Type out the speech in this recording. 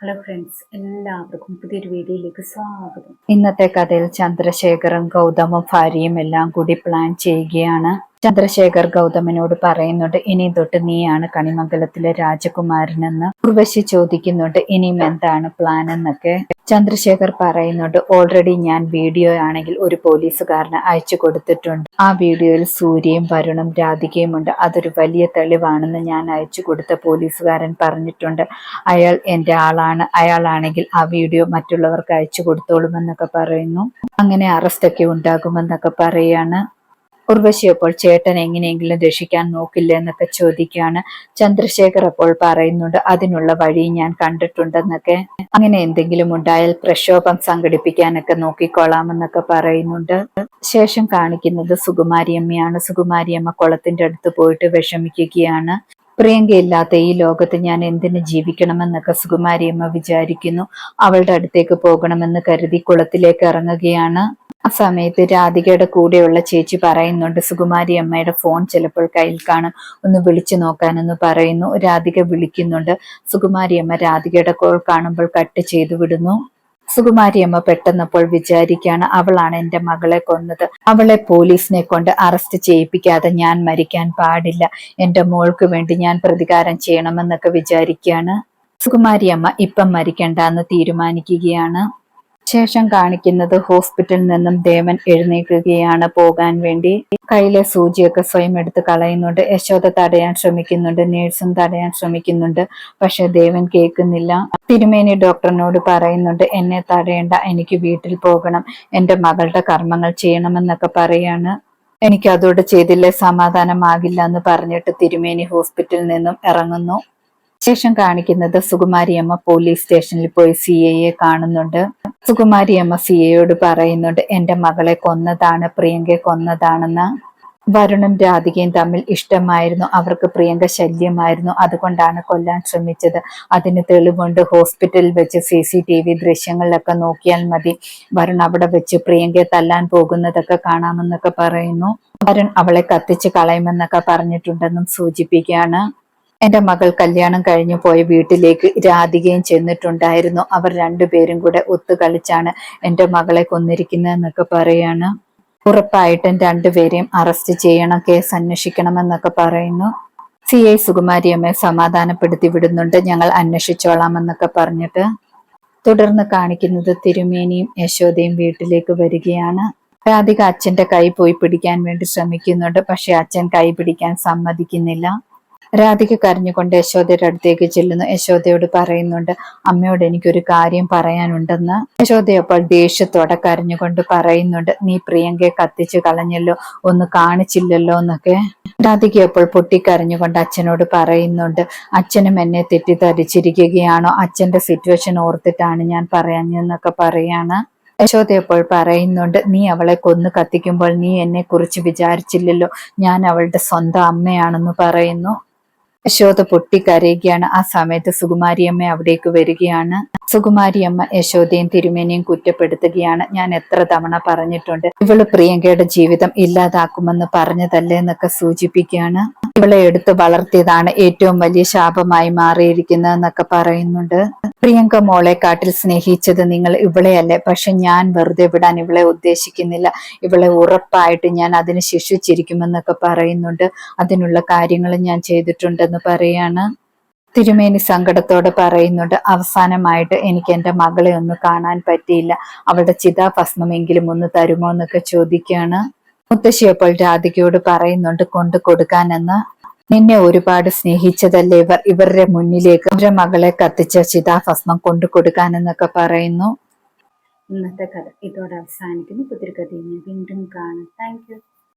Hello friends എല്ലാവർക്കും പുതിയൊരു വീഡിയോയിലേക്ക് സ്വാഗതം. ഇന്നത്തെ കഥയിൽ ചന്ദ്രശേഖറും ഗൗതമും ഭാര്യയും എല്ലാം കൂടി പ്ലാൻ ചെയ്യുകയാണ്. ചന്ദ്രശേഖർ ഗൗതമനോട് പറയുന്നുണ്ട് ഇനി തൊട്ട് നീയാണ് കണിമംഗലത്തിലെ രാജകുമാരനെന്ന്. ഉർവശി ചോദിക്കുന്നുണ്ട് ഇനിയും എന്താണ് പ്ലാൻ എന്നൊക്കെ? ചന്ദ്രശേഖർ പറയുന്നുണ്ട് ഓൾറെഡി ഞാൻ വീഡിയോ ആണെങ്കിൽ ഒരു പോലീസുകാരന് അയച്ചു കൊടുത്തിട്ടുണ്ട്. ആ വീഡിയോയിൽ സൂര്യയും വരുണും രാധികയും ഉണ്ട് അതൊരു വലിയ തെളിവാണെന്ന് ഞാൻ അയച്ചു കൊടുത്ത പോലീസുകാരൻ പറഞ്ഞിട്ടുണ്ട്. അയാൾ എന്റെ ആളാണ്. അയാളാണെങ്കിൽ ആ വീഡിയോ മറ്റുള്ളവർക്ക് അയച്ചു കൊടുത്തോളുമെന്നൊക്കെ പറയുന്നു. അങ്ങനെ അറസ്റ്റൊക്കെ ഉണ്ടാകുമെന്നൊക്കെ പറയാണ്. ഉർവശി അപ്പോൾ ചേട്ടൻ എങ്ങനെയെങ്കിലും രക്ഷിക്കാൻ നോക്കില്ല എന്നൊക്കെ ചോദിക്കുകയാണ്. ചന്ദ്രശേഖർ അപ്പോൾ പറയുന്നുണ്ട് അതിനുള്ള വഴി ഞാൻ കണ്ടിട്ടുണ്ടെന്നൊക്കെ. അങ്ങനെ എന്തെങ്കിലും ഉണ്ടായാൽ പ്രക്ഷോഭം സംഘടിപ്പിക്കാനൊക്കെ നോക്കിക്കൊള്ളാമെന്നൊക്കെ പറയുന്നുണ്ട്. ശേഷം കാണിക്കുന്നത് സുകുമാരിയമ്മയാണ്. സുകുമാരിയമ്മ കുളത്തിന്റെ അടുത്ത് പോയിട്ട് വിഷമിക്കുകയാണ്. പ്രിയങ്കയില്ലാത്ത ഈ ലോകത്ത് ഞാൻ എന്തിന് ജീവിക്കണമെന്നൊക്കെ സുകുമാരിയമ്മ വിചാരിക്കുന്നു. അവളുടെ അടുത്തേക്ക് പോകണമെന്ന് കരുതി കുളത്തിലേക്ക് ഇറങ്ങുകയാണ്. ആ സമയത്ത് രാധികയുടെ കൂടെയുള്ള ചേച്ചി പറയുന്നുണ്ട് സുകുമാരി അമ്മയുടെ ഫോൺ ചിലപ്പോൾ കയ്യിൽ കാണും. ഒന്ന് വിളിച്ചു നോക്കാനെന്ന് പറയുന്നു. രാധിക വിളിക്കുന്നുണ്ട്. സുകുമാരി അമ്മ രാധികയുടെ കോൾ കാണുമ്പോൾ കട്ട് ചെയ്തു വിടുന്നു. സുകുമാരി അമ്മ പെട്ടെന്നപ്പോൾ വിചാരിക്കുകയാണ് അവളാണ് എന്റെ മകളെ കൊന്നത്. അവളെ പോലീസിനെ കൊണ്ട് അറസ്റ്റ് ചെയ്യിപ്പിക്കാതെ ഞാൻ മരിക്കാൻ പാടില്ല. എന്റെ മോൾക്ക് വേണ്ടി ഞാൻ പ്രതികാരം ചെയ്യണമെന്നൊക്കെ വിചാരിക്കുകയാണ് സുകുമാരിയമ്മ ഇപ്പം മരിക്കണ്ട എന്ന് തീരുമാനിക്കുകയാണ്. ശേഷം കാണിക്കുന്നത് ഹോസ്പിറ്റലിൽ നിന്നും ദേവൻ എഴുന്നേൽക്കുകയാണ് പോകാൻ വേണ്ടി. കയ്യിലെ സൂചിയൊക്കെ സ്വയം എടുത്ത് കളയുന്നുണ്ട്. യശോദ തടയാൻ ശ്രമിക്കുന്നുണ്ട്. നേഴ്സും തടയാൻ ശ്രമിക്കുന്നുണ്ട്. പക്ഷെ ദേവൻ കേൾക്കുന്നില്ല. തിരുമേനി ഡോക്ടറിനോട് പറയുന്നുണ്ട് എന്നെ തടയേണ്ട എനിക്ക് വീട്ടിൽ പോകണം. എന്റെ മകളുടെ കർമ്മങ്ങൾ ചെയ്യണമെന്നൊക്കെ പറയാണ്. എനിക്ക് അതോട് ചെയ്തില്ലേ? സമാധാനമാകില്ല എന്ന് പറഞ്ഞിട്ട് തിരുമേനി ഹോസ്പിറ്റലിൽ നിന്നും ഇറങ്ങുന്നു. ശേഷം കാണിക്കുന്നത് സുകുമാരിയമ്മ പോലീസ് സ്റ്റേഷനിൽ പോയി സി എയെ കാണുന്നുണ്ട്. സുകുമാരിയമ്മ സി എയോട് പറയുന്നുണ്ട് എന്റെ മകളെ കൊന്നതാണ് പ്രിയങ്കയെ കൊന്നതാണെന്ന്. വരുണും രാധികയും തമ്മിൽ ഇഷ്ടമായിരുന്നു. അവർക്ക് പ്രിയങ്ക ശല്യമായിരുന്നു. അതുകൊണ്ടാണ് കൊല്ലാൻ ശ്രമിച്ചത്. അതിന് തെളിവുണ്ട്. ഹോസ്പിറ്റലിൽ വെച്ച് സി സി ടി വി ദൃശ്യങ്ങളിലൊക്കെ നോക്കിയാൽ മതി. വരുൺ അവിടെ വെച്ച് പ്രിയങ്കയെ തല്ലാൻ പോകുന്നതൊക്കെ കാണാമെന്നൊക്കെ പറയുന്നു. വരുൺ അവളെ കത്തിച്ച് കളയുമെന്നൊക്കെ പറഞ്ഞിട്ടുണ്ടെന്നും സൂചിപ്പിക്കുകയാണ്. എന്റെ മകൾ കല്യാണം കഴിഞ്ഞു പോയ വീട്ടിലേക്ക് രാധികയും ചെന്നിട്ടുണ്ടായിരുന്നു. അവർ രണ്ടുപേരും കൂടെ ഒത്തു കളിച്ചാണ് എന്റെ മകളെ കൊന്നിരിക്കുന്നതെന്നൊക്കെ പറയാണ്. ഉറപ്പായിട്ടും രണ്ടുപേരെയും അറസ്റ്റ് ചെയ്യണം കേസ് അന്വേഷിക്കണമെന്നൊക്കെ പറയുന്നു. സി ഐ സുകുമാരിയമ്മയെ സമാധാനപ്പെടുത്തി വിടുന്നുണ്ട്. ഞങ്ങൾ അന്വേഷിച്ചോളാമെന്നൊക്കെ പറഞ്ഞിട്ട് തുടർന്ന് കാണിക്കുന്നത് തിരുമേനിയും യശോദയും വീട്ടിലേക്ക് വരികയാണ്. രാധിക അച്ഛന്റെ കൈ പോയി പിടിക്കാൻ വേണ്ടി ശ്രമിക്കുന്നുണ്ട്. പക്ഷെ അച്ഛൻ കൈ പിടിക്കാൻ സമ്മതിക്കുന്നില്ല. രാധിക കരഞ്ഞുകൊണ്ട് യശോദയുടെ അടുത്തേക്ക് ചെല്ലുന്നു. യശോദയോട് പറയുന്നുണ്ട് അമ്മയോട് എനിക്കൊരു കാര്യം പറയാനുണ്ടെന്ന്. യശോദയപ്പോൾ ദേഷ്യത്തോടെ കരഞ്ഞുകൊണ്ട് പറയുന്നുണ്ട് നീ പ്രിയങ്കയെ കത്തിച്ചു കളഞ്ഞല്ലോ ഒന്ന് കാണിച്ചില്ലല്ലോ എന്നൊക്കെ. രാധിക അപ്പോൾ പൊട്ടിക്കരഞ്ഞുകൊണ്ട് അച്ഛനോട് പറയുന്നുണ്ട് അച്ഛനും എന്നെ തെറ്റിദ്ധരിച്ചിരിക്കുകയാണോ? അച്ഛന്റെ സിറ്റുവേഷൻ ഓർത്തിട്ടാണ് ഞാൻ പറയാഞ്ഞെന്നൊക്കെ പറയാണ്. യശോദയപ്പോൾ പറയുന്നുണ്ട് നീ അവളെ കൊന്നു കത്തിക്കുമ്പോൾ നീ എന്നെ കുറിച്ച് വിചാരിച്ചില്ലല്ലോ ഞാൻ അവളുടെ സ്വന്തം അമ്മയാണെന്ന് പറയുന്നു. യശോദ പൊട്ടിക്കരയുകയാണ്. ആ സമയത്ത് സുകുമാരിയമ്മ അവിടേക്ക് വരികയാണ്. സുകുമാരിയമ്മ യശോദയും തിരുമേനിയും കുറ്റപ്പെടുത്തുകയാണ്. ഞാൻ എത്ര തവണ പറഞ്ഞിട്ടുണ്ട് ഇവൾ പ്രിയങ്കയുടെ ജീവിതം ഇല്ലാതാക്കുമെന്ന് പറഞ്ഞതല്ലേ എന്നൊക്കെ സൂചിപ്പിക്കുകയാണ്. ഇവളെ എടുത്ത് വളർത്തിയതാണ് ഏറ്റവും വലിയ ശാപമായി മാറിയിരിക്കുന്നതെന്നൊക്കെ പറയുന്നുണ്ട്. പ്രിയങ്ക മോളെ കാട്ടിൽ സ്നേഹിച്ചത് നിങ്ങൾ ഇവളെയല്ലേ? പക്ഷെ ഞാൻ വെറുതെ വിടാൻ ഇവളെ ഉദ്ദേശിക്കുന്നില്ല. ഇവളെ ഉറപ്പായിട്ട് ഞാൻ അതിന് ശിക്ഷിച്ചിരിക്കുമെന്നൊക്കെ പറയുന്നുണ്ട്. അതിനുള്ള കാര്യങ്ങൾ ഞാൻ ചെയ്തിട്ടുണ്ടെന്ന് പറയാണ്. തിരുമേനി സങ്കടത്തോടെ പറയുന്നുണ്ട് അവസാനമായിട്ട് എനിക്ക് എന്റെ മകളെ ഒന്ന് കാണാൻ പറ്റിയില്ല. അവളുടെ ചിതാഭസ്മമെങ്കിലും ഒന്ന് തരുമോ? എന്നൊക്കെ ചോദിക്കുകയാണ് മുത്തശ്ശിയപ്പോൾ രാധികയോട് പറയുന്നുണ്ട് കൊണ്ടു കൊടുക്കാനെന്ന് നിന്നെ ഒരുപാട് സ്നേഹിച്ചതല്ലേ ഇവർ ഇവരുടെ മുന്നിലേക്ക് അവരുടെ മകളെ കത്തിച്ച ചിതാഭസ്മം കൊണ്ടു കൊടുക്കാനെന്നൊക്കെ പറയുന്നു. ഇന്നത്തെ കഥ ഇതോടെ അവസാനിക്കുന്നു. പുതിരി കഥയിൽ വീണ്ടും കാണാം. താങ്ക്